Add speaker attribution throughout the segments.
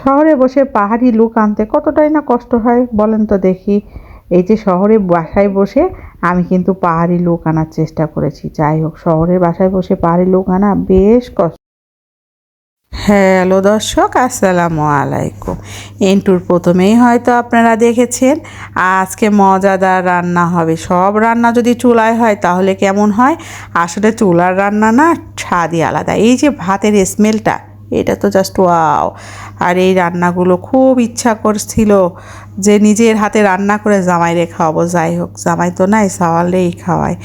Speaker 1: শহরে বসে পাহাড়ি লুক আনতে কতটাই না কষ্ট হয় বলেন তো দেখি। এই যে শহরে বাসায় বসে আমি কিন্তু পাহাড়ি লুক আনার চেষ্টা করেছি। যাই হোক শহরের বাসায় বসে পাহাড়ি লুক আনা বেশ কষ্ট। হ্যালো দর্শক, আসসালামু আলাইকুম। এন্টুর প্রথমেই হয়তো আপনারা দেখেছেন, আজকে মজাদার রান্না হবে। সব রান্না যদি চুলায় হয় তাহলে কেমন হয়? আসলে চুলার রান্না না স্বাদই আলাদা। এই যে ভাতের স্মেলটা এটা তো জাস্ট ওয়াও আর এই রান্নাগুলো খুব ইচ্ছা করছিল যে নিজের হাতে রান্না করে জামাইরে খাওয়াবো, যাই হোক, জামাই তো নাই, সাওয়ালেই খাওয়ায়।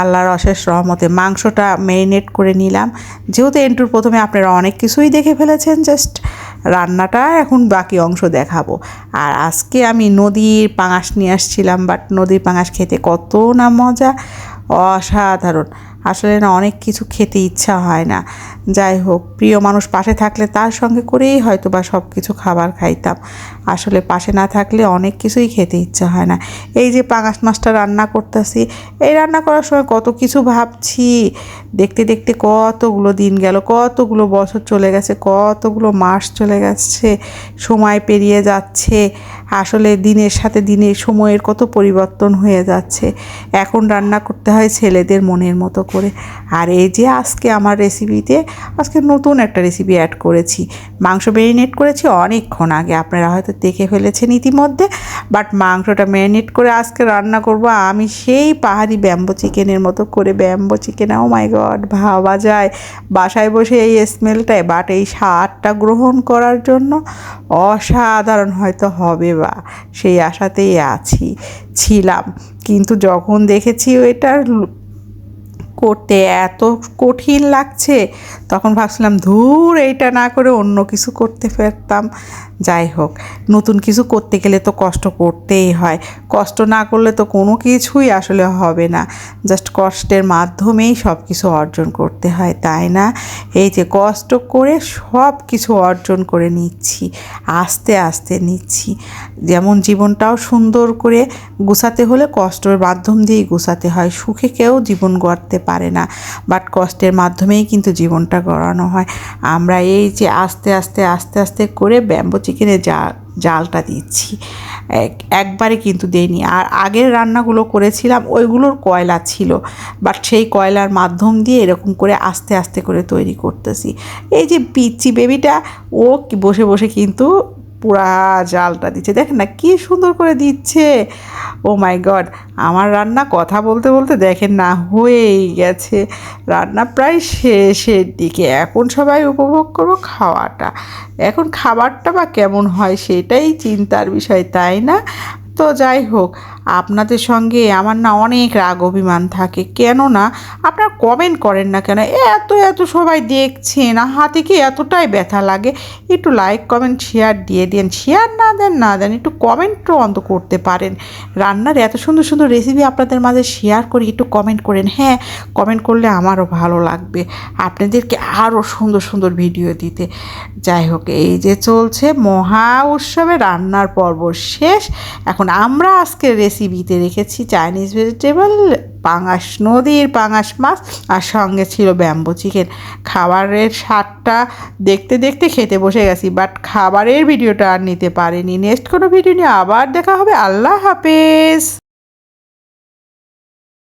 Speaker 1: আল্লাহর অশেষ রহমতে মাংসটা মেরিনেট করে নিলাম। যেহেতু এন্টুর প্রথমে আপনারা অনেক কিছুই দেখে ফেলেছেন জাস্ট রান্নাটা এখন বাকি অংশ দেখাবো। আর আজকে আমি নদীর পাঙাশ নিয়ে আসছিলাম বাট নদীর পাঙাশ খেতে কত না মজা, অসাধারণ। আসলে না অনেক কিছু খেতে ইচ্ছা হয় না। যাই হোক, প্রিয় মানুষ পাশে থাকলে তার সঙ্গে করেই হয়তো বা সব কিছু খাবার খাইতাম। আসলে পাশে না থাকলে অনেক কিছুই খেতে ইচ্ছা হয় না। এই যে পাঙাশ মাছটা রান্না করতেছি, এই রান্না করার সময় কত কিছু ভাবছি। দেখতে দেখতে কতগুলো দিন গেল, কতগুলো বছর চলে গেছে, কতগুলো মাস চলে গেছে, সময় পেরিয়ে যাচ্ছে। আসলে দিনের সাথে দিনের সময়ের কত পরিবর্তন হয়ে যাচ্ছে। এখন রান্না করতে হয় ছেলেদের মনের মতো করে। আর এই যে আজকে আমার রেসিপিতে আজকে নতুন একটা রেসিপি অ্যাড করেছি। মাংস ম্যারিনেট করেছি অনেকক্ষণ আগে। আপনারা হয়তো দেখে ফেলেছেন ইতিমধ্যে বাট মাংসটা ম্যারিনেট করে আজকে রান্না করব আমি সেই পাহাড়ি ব্যাম্বো চিকেনের মতো করে। Bamboo chicken oh my god ভাবা যায়। বাসায় বসে এই স্মেলটায় বাট এই স্বাদটা গ্রহণ করার জন্য অসাধারণ হয়তো হবে বা সেই আশাতেই আছি, ছিলাম। কিন্তু যখন দেখেছি ওইটার করতে এত কঠিন লাগছে। তখন ভাবছিলাম, ধুর, এইটা না করে অন্য কিছু করতে পারতাম। যাই হোক, নতুন কিছু করতে গেলে তো কষ্ট করতেই হয়। কষ্ট না করলে তো কোনো কিছুই আসলে হবে না। জাস্ট কষ্টের মাধ্যমেই সব কিছু অর্জন করতে হয়, তাই না? এই যে কষ্ট করে সব কিছু অর্জন করে নিচ্ছি, আস্তে আস্তে নিচ্ছি। যেমন জীবনটাও সুন্দর করে গুছাতে হলে কষ্টের মাধ্যম দিয়েই গুছাতে হয়। সুখে কেউ জীবন গড়তে পারে না। বাট কষ্টের মাধ্যমেই কিন্তু জীবনটা গড়ানো হয়। আমরা এই যে আস্তে আস্তে আস্তে আস্তে করে ব্যাম্বো চিকেনে যা জালটা দিচ্ছি। এক একবারে কিন্তু দেইনি। আর আগের রান্নাগুলো করেছিলাম, ওইগুলোর কয়লা ছিল। বাট সেই কয়লার মাধ্যম দিয়ে এরকম করে আস্তে আস্তে করে তৈরি করতেছি। এই যে পিচ্ছি বেবিটা ও বসে বসে কিন্তু পুরা জালটা দিচ্ছে। দেখেন না, কী সুন্দর করে দিচ্ছে। ও মাই গড, আমার রান্না কথা বলতে বলতে দেখেন না, হয়েই গেছে। রান্না প্রায় শেষের দিকে। এখন সবাই উপভোগ করব খাওয়াটা। এখন খাবারটা বা কেমন হয় সেটাই চিন্তার বিষয়, তাই না? তো যাই হোক আপনাদের সঙ্গে আমার না অনেক রাগ অভিমান থাকে। কেন না আপনারা কমেন্ট করেন না কেন? এত এত সবাই দেখছেন হাতে কি এতটাই ব্যথা লাগে? একটু লাইক কমেন্ট শেয়ার দিয়ে দেন। শেয়ার না দেন না দেন, একটু কমেন্টও অন্ত করতে পারেন। রান্নার এত সুন্দর সুন্দর রেসিপি আপনাদের মাঝে শেয়ার করি, একটু কমেন্ট করেন। হ্যাঁ কমেন্ট করলে আমারও ভালো লাগবে। আপনাদেরকে আরও সুন্দর সুন্দর ভিডিও দিতে। যাই হোক, এই যে চলছে মহা উৎসবে রান্নার পর্ব শেষ। এখন আমরা আজকের রেসিপিতে রেখেছি, চাইনিজ ভেজিটেবল, পাঙাশ নদীর পাঙাশ মাছ, আর সঙ্গে ছিল ব্যাম্বো চিকেন। খাবারের স্বাদটা দেখতে দেখতে খেতে বসে গেছি বাট খাবারের ভিডিওটা আর নিতে পারিনি। নেক্সট কোনো ভিডিও নিয়ে আবার দেখা হবে। আল্লাহ হাফেজ।